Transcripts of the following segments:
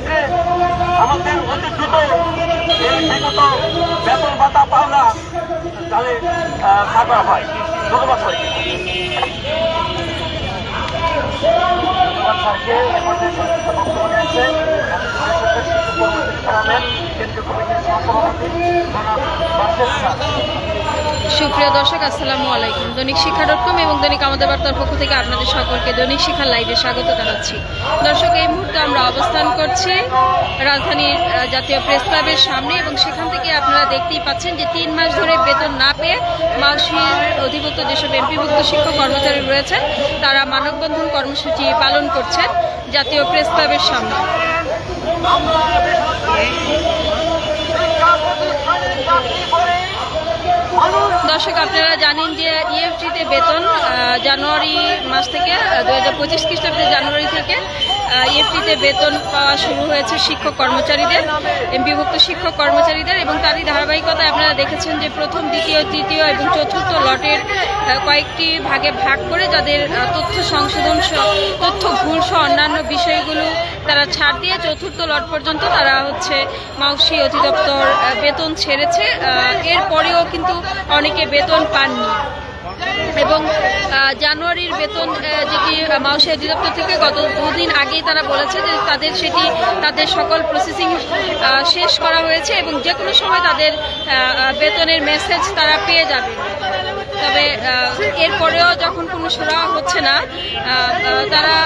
কাছে আমাদের অতি দ্রুত বিগত বেতন ভাতা পাওনা তাহলে থাকা হয়। ধন্যবাদ সবাইকে। দিয়েছেন সুপ্রিয় দর্শক, আসসালামু আলাইকুম। দৈনিক শিক্ষা ডট কম এবং দৈনিক আমাদের বার্তার পক্ষ থেকে আপনাদের সকলকে দৈনিক শিক্ষা লাইভে স্বাগত জানাচ্ছি। দর্শক, এই মুহূর্তে আমরা অবস্থান করছি রাজধানীর জাতীয় প্রেস ক্লাবের সামনে এবং সেখান থেকে আপনারা দেখতেই পাচ্ছেন যে তিন মাস ধরে বেতন না পেয়ে মালসির অধিভুক্ত যেসব এমপিভুক্ত শিক্ষক কর্মচারী রয়েছেন, তারা মানববন্ধন কর্মসূচি পালন করছেন জাতীয় প্রেস ক্লাবের সামনে। দর্শক, আপনারা জানেন যে ইএফটিতে বেতন জানুয়ারি মাস থেকে দু হাজার পঁচিশ খ্রিস্টাব্দে জানুয়ারি থেকে ইএফটিতে বেতন পাওয়া শুরু হয়েছে শিক্ষক কর্মচারীদের বিভক্ত শিক্ষক কর্মচারীদের এবং তারই আপনারা দেখেছেন যে প্রথম, দ্বিতীয়, তৃতীয় এবং চতুর্থ লটের কয়েকটি ভাগে ভাগ করে যাদের তথ্য সংশোধন তথ্য ভুল সহ অন্যান্য বিষয়গুলো তারা ছাড় দিয়ে চতুর্থ লট পর্যন্ত তারা হচ্ছে মাউসি অধিদপ্তর বেতন ছেড়েছে। এরপরেও কিন্তু অনেকে বেতন পাননি। জানুয়ারির বেতন যেটি মাউসি অধিদপ্তর থেকে গত দুদিন আগেই তারা বলেছে যে তাদের সেটি, তাদের সকল প্রসেসিং শেষ করা হয়েছে এবং যে কোনো সময় তাদের বেতনের মেসেজ তারা পেয়ে যাবে। তবে এরপরেও যখন কোনো সুরা হচ্ছে না তারা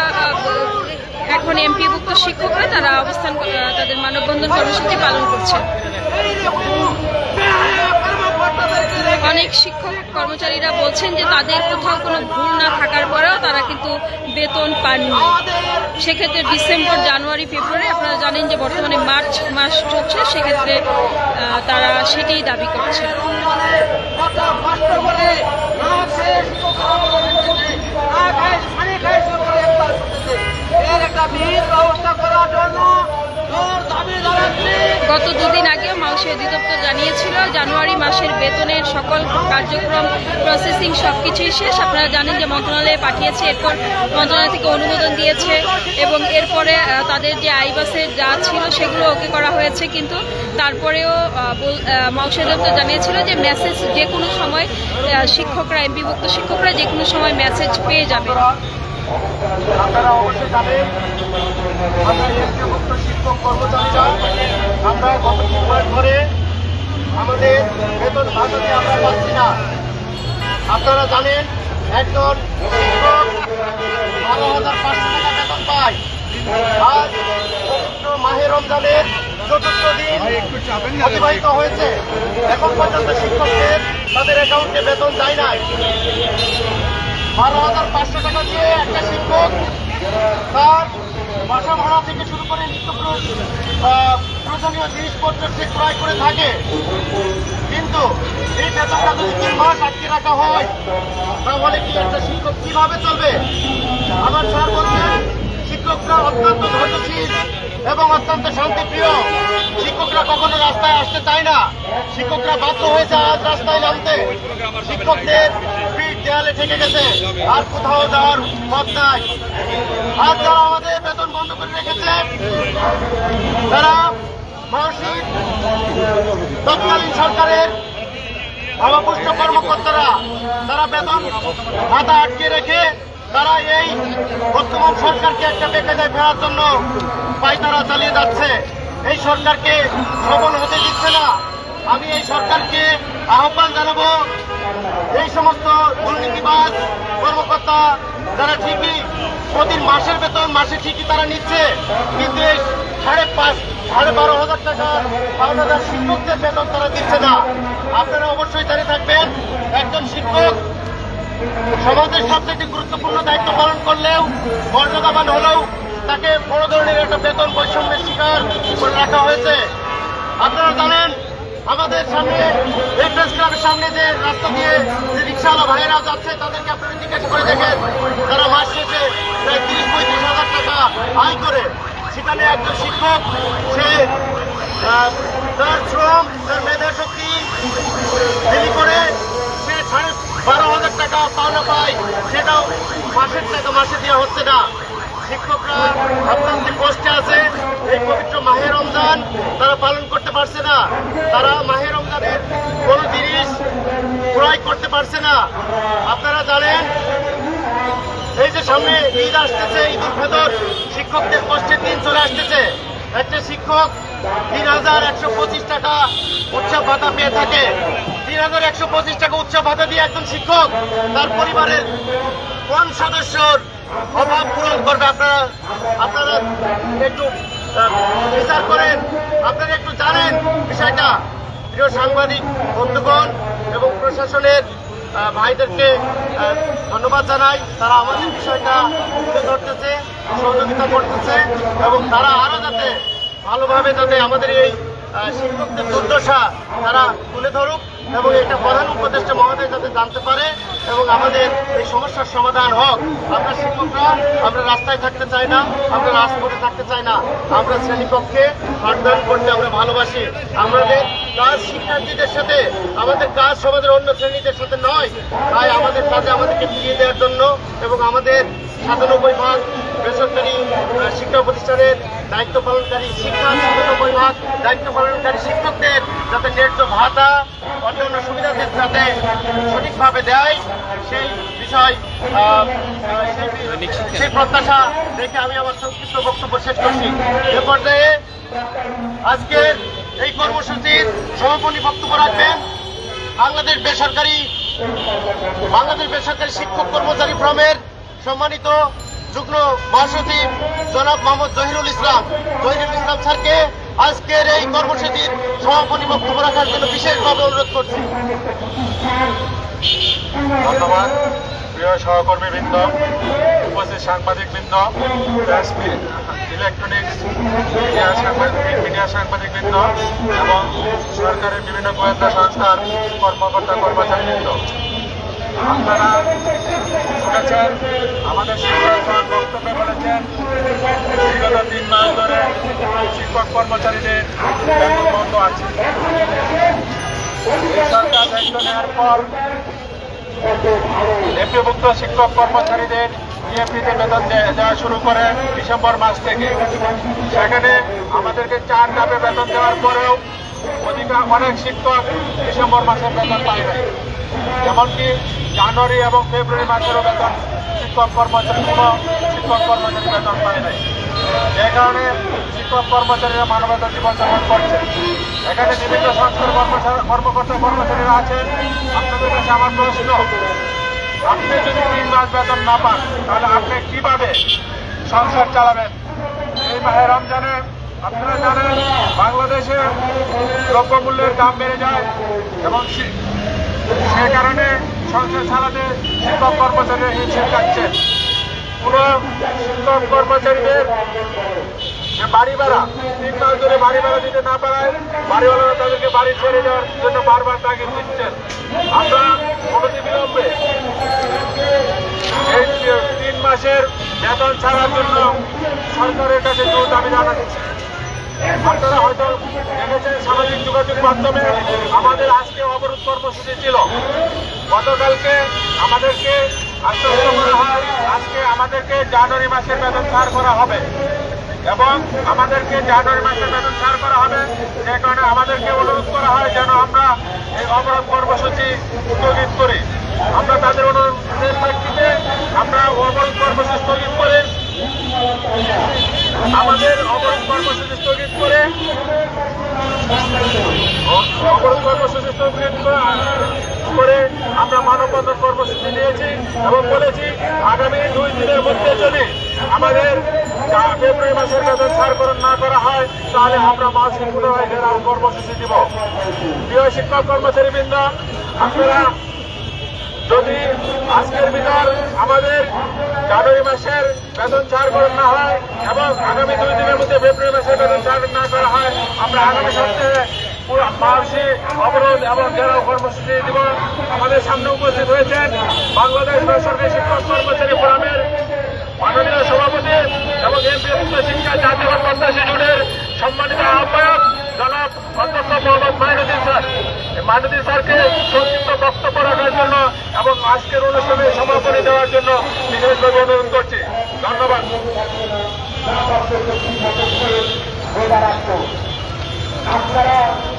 এখন এমপিভুক্ত শিক্ষকরা তারা অবস্থান তাদের মানববন্ধন কর্মসূচি পালন করছে। অনেক শিক্ষক কর্মচারীরা বলছেন যে তাদের কোথাও কোনো ভুল না থাকার পরেও তারা কিন্তু বেতন পাননি। সেক্ষেত্রে ডিসেম্বর, জানুয়ারি, ফেব্রুয়ারি আপনারা জানেন যে বর্তমানে মার্চ মাস চলছে, সেক্ষেত্রে তারা সেটাই দাবি করছে। গত দুদিন আগেও মাউসি অধিদপ্তর জানিয়েছিল, জানুয়ারি মাসের বেতনের সকল কার্যক্রম, প্রসেসিং সব কিছুই শেষ। আপনারা জানেন যে মন্ত্রণালয়ে পাঠিয়েছে, এরপর মন্ত্রণালয় থেকে অনুমোদন দিয়েছে এবং এরপরে তাদের যে আইবাসের যা ছিল সেগুলো ওকে করা হয়েছে। কিন্তু তারপরেও মাউসি অধিদপ্তর জানিয়েছিল যে মেসেজ যে কোনো সময় শিক্ষকরা, এমপিভুক্ত শিক্ষকরা যে কোনো সময় মেসেজ পেয়ে যাবে। আপনারা অবশ্যই জানেন, আমরা এমপিভুক্ত শিক্ষক কর্মচারীরা, আমরা গত তিন মাস ধরে আমাদের বেতন দিয়ে আমরা পাচ্ছি না। আপনারা জানেন, একজন শিক্ষক বারো হাজার পাঁচশো টাকা বেতন পায়। আজ পবিত্র মাহে রমজানের চতুর্থ দিন অতিবাহিত হয়েছে। এখন পর্যন্ত শিক্ষকদের তাদের অ্যাকাউন্টে বেতন যায় নাই। বারো হাজার পাঁচশো টাকা দিয়ে একটা শিক্ষক তার বাসা ভাড়া থেকে শুরু করে নিত্য প্রয়োজনীয় জিনিসপত্র সে ক্রয় করে থাকে। কিন্তু এই বেতনটা যদি তিন মাস আটকে রাখা হয়, তাহলে কি একটা শিক্ষক কীভাবে চলবে? আমার স্যার বলছেন, শিক্ষকরা অত্যন্ত ধৈর্যশীল এবং অত্যন্ত শান্তিপ্রিয়। শিক্ষকরা কখনো রাস্তায় আসতে চায় না। শিক্ষকরা বাধ্য হয়েছে আজ রাস্তায় নামতে। শিক্ষকদের দেয়ালে ঠেকে গেছে। আর কোথাও যাওয়ার পথ নাই। আর যারা আমাদের বেতন বন্ধ করে রেখেছে তারা মানসিক তৎকালীন সরকারের ভাবাপুষ্ট কর্মকর্তারা, তারা বেতন ভাতা আটকে রেখে তারা এই বর্তমান সরকারকে একটা বেকায়দায় ফেরার জন্য পায়তারা চালিয়ে যাচ্ছে। এই সরকারকে সফল হতে দিচ্ছে না। আমি এই সরকারকে আহ্বান জানাব, এই সমস্ত দুর্নীতিবাজ কর্মকর্তা যারা ঠিকই প্রতি মাসের বেতন মাসে ঠিকই তারা নিচ্ছে, কিন্তু এই সাড়ে পাঁচ, সাড়ে বারো হাজার টাকা, বারো হাজার শিক্ষকদের বেতন তারা দিচ্ছে না। আপনারা অবশ্যই জানিয়ে থাকবেন, একজন শিক্ষক সমাজের সবচেয়ে গুরুত্বপূর্ণ দায়িত্ব পালন করলেও, মর্যাদাবান হলেও তাকে বড় ধরনের একটা বেতন বৈষম্যের শিকার করে রাখা হয়েছে। আপনারা জানেন আমাদের সামনে প্রেস ক্লাবের সামনে যে রাস্তা দিয়ে যে রিক্সাওয়ালা ভাইয়েরা যাচ্ছে, তাদেরকে আপনারা জিজ্ঞাসা করে দেখেন। তারা মাস শেষে প্রায় তিরিশ, পঁয়ত্রিশ হাজার টাকা আয় করে সেখানে একজন শিক্ষক, সে তার শ্রম, তার মেধা শক্তি বিলি করে সে সাড়ে বারো হাজার টাকা পাওনা পায়। সেটাও মাসের টাকা মাসে দেওয়া হচ্ছে না। শিক্ষকরা আপনার যে কষ্টে আছে, এই পবিত্র মাহে রমজান, তারা পালন করতে পারছে না। তারা মাহে রমজানের কোনো জিনিস ক্রয় করতে পারছে না। আপনারা জানেন, এই যে সামনে ঈদ আসতেছে ঈদ উল শিক্ষকদের কষ্টের দিন চলে আসতেছে। একটা শিক্ষক তিন হাজার একশো পঁচিশ টাকা উৎসব ভাতা পেয়ে থাকে। তিন হাজার একশো পঁচিশ টাকা উৎসব ভাতা দিয়ে একজন শিক্ষক তার পরিবারের কোন সদস্যর অভাব পূরণ করবে, আপনারা আপনারা একটু বিচার করেন। আপনারা একটু জানেন বিষয়টা। প্রিয় সাংবাদিক, বন্ধুগণ এবং প্রশাসনের ভাইদেরকে ধন্যবাদ জানাই। তারা আমাদের বিষয়টা তুলে ধরতেছে, সহযোগিতা করতেছে এবং তারা আরও যাতে ভালোভাবে যাতে আমাদের এই শিক্ষকদের দুর্দশা তারা তুলে ধরুক এবং এটা প্রধান উপদেষ্টা মহোদয় যাতে জানতে পারে এবং আমাদের এই সমস্যার সমাধান হোক। আমরা শিক্ষকরা, আমরা রাস্তায় থাকতে চাই না, আমরা রাজপথে থাকতে চাই না। আমরা শ্রেণীকক্ষে পাঠদান করতে আমরা ভালোবাসি। আমাদের কাজ শিক্ষার্থীদের সাথে, আমাদের কাজ সমাজের অন্য শ্রেণীদের সাথে নয়। তাই আমাদের কাজে আমাদেরকে ফিরিয়ে দেওয়ার জন্য এবং আমাদের সাতানব্বই ভাগ বেসরকারি শিক্ষা প্রতিষ্ঠানের দায়িত্ব পালনকারী শিক্ষা সাতানব্বই ভাগ দায়িত্ব পালনকারী শিক্ষকদের যাতে ন্যায্য ভাতা অন্যান্য সুবিধাদের যাতে সঠিকভাবে দেয় সেই বিষয় সেই- প্রত্যাশা দেখে আমি আমার সংক্ষিপ্ত বক্তব্য শেষ করছি। এ পর্যায়ে আজকে এই কর্মসূচির সমাপনী বক্তব্য রাখবেন বাংলাদেশ বেসরকারি বাংলাদেশ বেসরকারি শিক্ষক কর্মচারী ফ্রমের সম্মানিত যুগ্ম মহাসচিব জনাব মোহাম্মদ জহিরুল ইসলাম। জহিরুল ইসলাম স্যারকে আজকের এই কর্মসূচির সমাপনী বক্তব্য রাখার জন্য বিশেষভাবে অনুরোধ করছি। ধন্যবাদ। প্রিয় সহকর্মীবৃন্দ, উপস্থিত সাংবাদিকবৃন্দ ইলেকট্রনিক্স মিডিয়া সাংবাদিক মিডিয়া এবং সরকারের বিভিন্ন গোয়েন্দা সংস্থার কর্মকর্তা কর্মচারীবৃন্দ আপনারা শুনেছেন আমাদের শিক্ষকগণ বক্তব্যে বলেছেন, বিগত তিন মাস ধরে শিক্ষক কর্মচারীদের বেতন বন্ধ আছে। সরকার দায়িত্ব নেওয়ার পর এমপিভুক্ত শিক্ষক কর্মচারীদের ইএফপিতে বেতন দেওয়া শুরু করে ডিসেম্বর মাস থেকে। সেখানে আমাদেরকে চার ধাপে বেতন দেওয়ার পরেও অধিকার অনেক শিক্ষক ডিসেম্বর মাসের বেতন পায় নাই। এমনকি জানুয়ারি এবং ফেব্রুয়ারি মাসেরও বেতন শিক্ষক কর্মচারী শিক্ষক কর্মচারী বেতন পায় নাই। যে কারণে শিক্ষক কর্মচারীরা মানবতা জীবনযাপন করছে। এখানে বিভিন্ন সংস্থার কর্মকর্তা কর্মচারীরা আছেন। আপনাদের কাছে আমার প্রশ্ন, আপনি যদি তিন মাস বেতন না পান, তাহলে আপনি কীভাবে সংসার চালাবেন? এই মাহে রমজানে আপনারা জানেন, বাংলাদেশে দ্রব্যমূল্যের দাম বেড়ে যায় এবং সে- কারণে সংসার চালাতে শিক্ষক কর্মচারীরা হিমশিম খাচ্ছেন পুরো শিক্ষক কর্মচারীদের বাড়ি ভাড়া, তিন মাস ধরে বাড়ি ভাড়া দিতে না পারায় বাড়িওয়ালারা তাদেরকে বাড়ি ছেড়ে দেওয়ার জন্য বারবার তাগিদ দিচ্ছেন। আমরা অনতি বিলম্বে এই তিন মাসের বেতন ছাড়ার জন্য সরকারের কাছে জোর দাবি জানাচ্ছি আপনারা হয়তো দেখেছেন সামাজিক যোগাযোগ মাধ্যমে আমাদের আজকে অবরোধ কর্মসূচি ছিল। গতকালকে আমাদেরকে আশ্বস্ত করা হয়, আজকে আমাদেরকে জানুয়ারি মাসের বেতন ছাড় করা হবে এবং আমাদেরকে জানুয়ারি মাসের বেতন ছাড় করা হবে। যে কারণে আমাদেরকে অনুরোধ করা হয় যেন আমরা এই অবরোধ কর্মসূচি স্থগিত করি আমরা তাদের অনুরোধের প্রেক্ষিতে আমরা অবরোধ কর্মসূচি স্থগিত করে আমাদের অবরোধ কর্মসূচি স্থগিত করে অবরোধ কর্মসূচি স্থগিত করে- আমরা মানববন্ধন কর্মসূচি নিয়েছি এবং বলেছি, আগামী দুই দিনের মধ্যে যদি আমাদের ফেব্রুয়ারি মাসের বেতন ছাড়করণ না করা হয়, তাহলে আমরা মাসিক পুনরায় ঘেরাও কর্মসূচি দিব। প্রিয় শিক্ষক কর্মচারীবৃন্দ, আপনারা যদি আজকের ভিতর আমাদের জানুয়ারি মাসের বেতন ছাড় করা না হয় এবং আগামী দুই দিনের মধ্যে ফেব্রুয়ারি মাসের বেতন ছাড় না করা হয়, আমরা আগামী সপ্তাহে মাসে অবরোধ এবং ঘেরাও কর্মসূচি আমাদের সামনে উপস্থিত হয়েছেন বাংলাদেশ বেসরকারি শিক্ষক কর্মচারী ফোরামের সভাপতি এবং এমপি মুক্ত শিক্ষা জাতীয় প্রত্যাশী জোটের সম্মানিত আহ্বায়ক জনাব অধ্যক্ষ স্যার। মাইনুদ্দিন স্যারকে সংক্ষিপ্ত বক্তব্য রাখার জন্য এবং আজকের অনুষ্ঠানে সমাপনী দেওয়ার জন্য বিশেষভাবে অনুরোধ করছি। ধন্যবাদ।